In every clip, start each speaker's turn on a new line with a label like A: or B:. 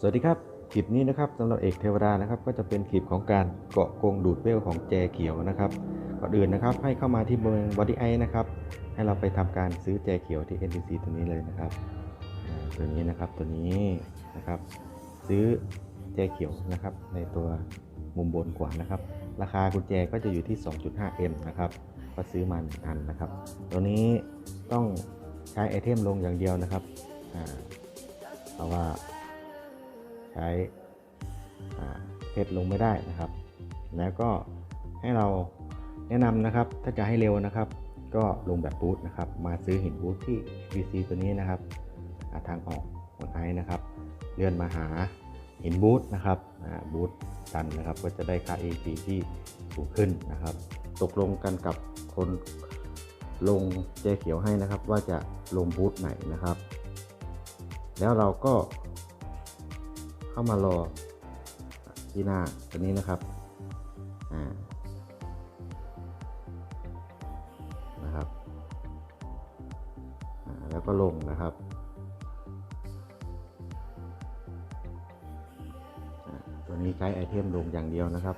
A: สวัสดีครับ คลิปนี้นะครับสำหรับเอกเทวดานะครับ ก็จะเป็นคลิปของการเกาะกงดูดเวลของแจเขียวนะครับก่อนอื่นนะครับให้เข้ามาที่เบอร์บอดี้ไอนะครับ ให้เราไปทำการซื้อแจเขียวที่ NTC ตัวนี้เลยนะครับตัวนี้นะครับตัวนี้นะครับ ซื้อแจเขียวนะครับ ในตัวมุมบนขวานะครับ ราคากุญแจก็จะอยู่ที่ 2.5M นะครับก็ซื้อมาหนึ่งอันนะครับ ตัวนี้ต้องใช้ไอเทมลงอย่างเดียวนะครับเพราะว่า ใช้เพชรลงไม่ได้นะครับ แล้วก็ให้เราแนะนำนะครับ ถ้าจะให้เร็วนะครับ ก็ลงแบบบูทนะครับ มาซื้อหินบูทที่ VC ตัวนี้นะครับาทางออกของไอซ์นะครับ เลื่อนมาหาหินบูทนะครับบูทตันนะครับ ก็จะได้ค่า AP ที่สูงขึ้นนะครับ ตกลงกันกับคนลงเจเขียวให้นะครับ ว่าจะลงบูทไหนนะครับ แล้วเราก็ เข้ามารอที่หน้าตัวนี้นะครับอ่านะครับแล้วก็ลงนะครับตัวนี้ใช้ไอเทมลงอย่างเดียวนะครับ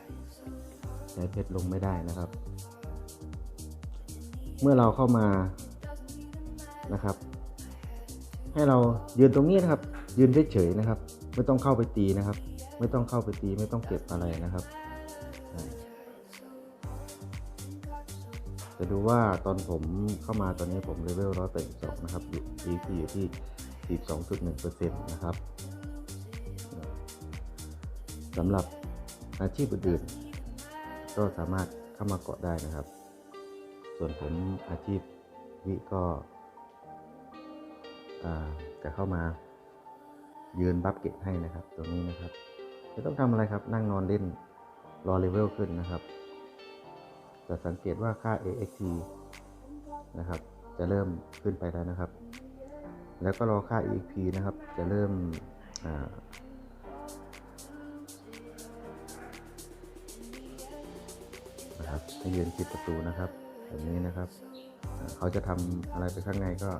A: ใช้เพชรลงไม่ได้นะครับ เมื่อเราเข้ามานะครับ ให้เรายืนตรงนี้นะครับ ยืนเฉยๆนะครับ ไม่ต้องเข้าไปตีนะครับ ไม่ต้องเข้าไปตีไม่ต้องเก็บอะไรนะครับ จะดูว่าตอนผมเข้ามาตอนนี้ผมเลเวลร้อยแปดสองนะครับอยู่ที่อยู่ที่สี่สองจุดหนึ่งเปอร์เซ็นต์นะครับสำหรับอาชีพอื่นๆก็สามารถเข้ามาเกาะได้นะครับ ส่วนผมอาชีพวิก็อ่าจะเข้ามา ยืนบัฟเก็ตให้นะครับตรงนี้นะครับไม่ต้องทำอะไรครับ นั่งนอนเล่นรอเลเวลขึ้นนะครับ จะสังเกตว่าค่า AXT นะครับ จะเริ่มขึ้นไปแล้วนะครับ แล้วก็รอค่า EXP นะครับ จะเริ่มนะครับให้ยืนปิดประตูนะครับแบบนี้นะครับเขาจะทำอะไรไปข้างในก็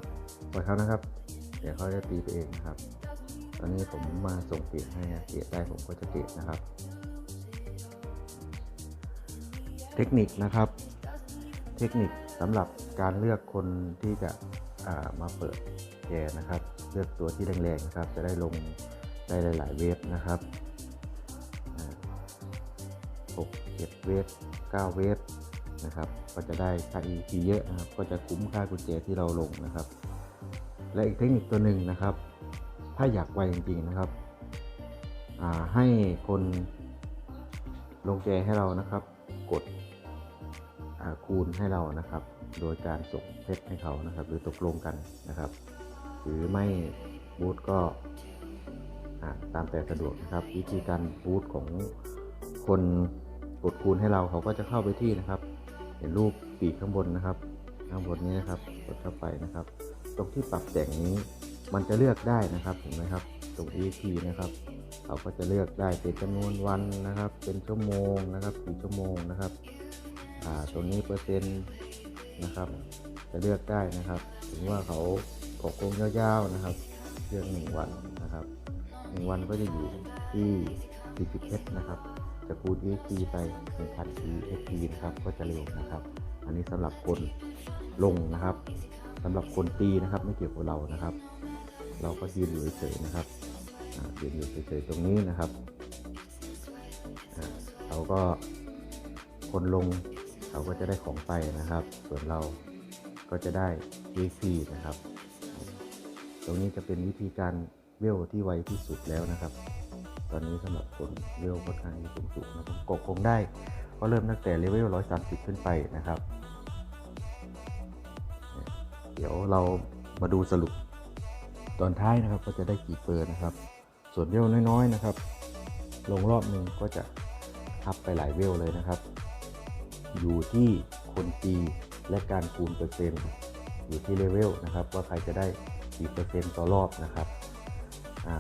A: ปล่อยเขานะครับ เดี๋ยวเขาจะตีไปเองนะครับ ตอนนี้ผมมาส่งเกรดให้นะเกรดได้ผมก็จะเกรดนะครับ เทคนิคนะครับ เทคนิคสำหรับการเลือกคนที่จะามาเปิดแกนะครับ เลือกตัวที่แรงๆนะครับ จะได้ลงได้หลาย ๆ เวฟนะครับอ่าหกเจ็ดเวฟเก้าเวฟนะครับ ก็จะได้ค่า EP เยอะนะครับ ก็จะคุ้มค่ากุญแจที่เราลงนะครับ และอีกเทคนิคตัวหนึ่งนะครับ ถ้าอยากไวจริงๆนะครับให้คนลงแจให้เรานะครับ กดคูณให้เรานะครับ โดยการส่งเพชรให้เขานะครับ หรือตกลงกันนะครับ หรือไม่บูธก็ตามแต่สะดวกนะครับ วิธีการบูธของคนกดคูณให้เราเขาก็จะเข้าไปที่นะครับ เห็นรูปปีกข้างบนนะครับ ข้างบนนี้นะครับกดเข้าไปนะครับ ตรงที่ปรับแต่งนี้ มันจะเลือกได้นะครับเห็นไหมครับตรง EP นะครับเราก็จะเลือกได้เป็นจำนวนวันนะครับ เป็นชั่วโมงนะครับกี่ชั่วโมงนะครับอ่าตรงนี้เปอร์เซ็นต์นะครับ จะเลือกได้นะครับ ถึงว่าเขาออกกงยาวๆนะครับเลือกหนึ่งวันนะครับหนึ่งวันก็จะอยู่ที่40เพชรนะครับจะคูณ EP ไป1,000 EP นะครับก็จะเร็วนะครับ อันนี้สำหรับคนลงนะครับสำหรับคนตีนะครับไม่เกี่ยวกับเรานะครับ เราก็ยืนอยู่เฉยๆนะครับยืนอยู่เฉยๆตรงนี้นะครับเขาก็คนลงเขาก็จะได้ของไปนะครับ ส่วนเราก็จะได้ EP นะครับ ตรงนี้จะเป็นวิธีการเวลที่ไวที่สุดแล้วนะครับ ตอนนี้สำหรับคนเวลค่อนข้างที่สูงๆนะครับกดคงได้ก็เริ่มตั้งแต่เลเวล 130 ขึ้นไปนะครับ เดี๋ยวเรามาดูสรุป ตอนท้ายนะครับก็จะได้กี่เปอร์นะครับ ส่วนเวลน้อยๆนะครับ ลงรอบหนึ่งก็จะทับไปหลายเวลเลยนะครับ อยู่ที่คนตีและการคูณเปอร์เซ็นต์อยู่ที่เลเวลนะครับว่าใครจะได้กี่เปอร์เซ็นต์ต่อรอบนะครับ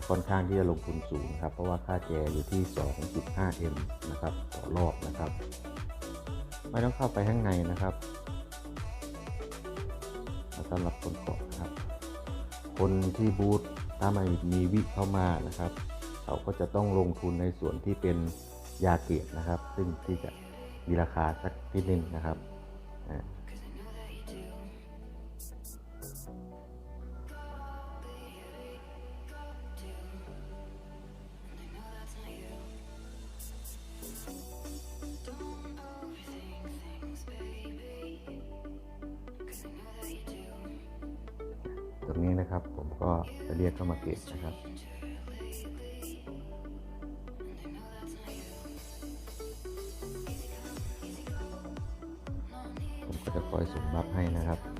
A: ค่อนข้างที่จะลงทุนสูงครับ เพราะว่าค่าแจอยู่ที่ 2.5M นะครับต่อรอบนะครับ ไม่ต้องเข้าไปข้างในนะครับสำหรับคนเกาะครับ คนที่บูธถ้าไม่มีวิเข้ามานะครับ เขาก็จะต้องลงทุนในส่วนที่เป็นยาเกตนะครับ ซึ่งที่จะมีราคาสักทีหนึ่งนะครับ นะครับ ผมก็จะเรียกเข้ามาเก็บนะครับผมก็จะคอยส่งบัฟให้นะครับ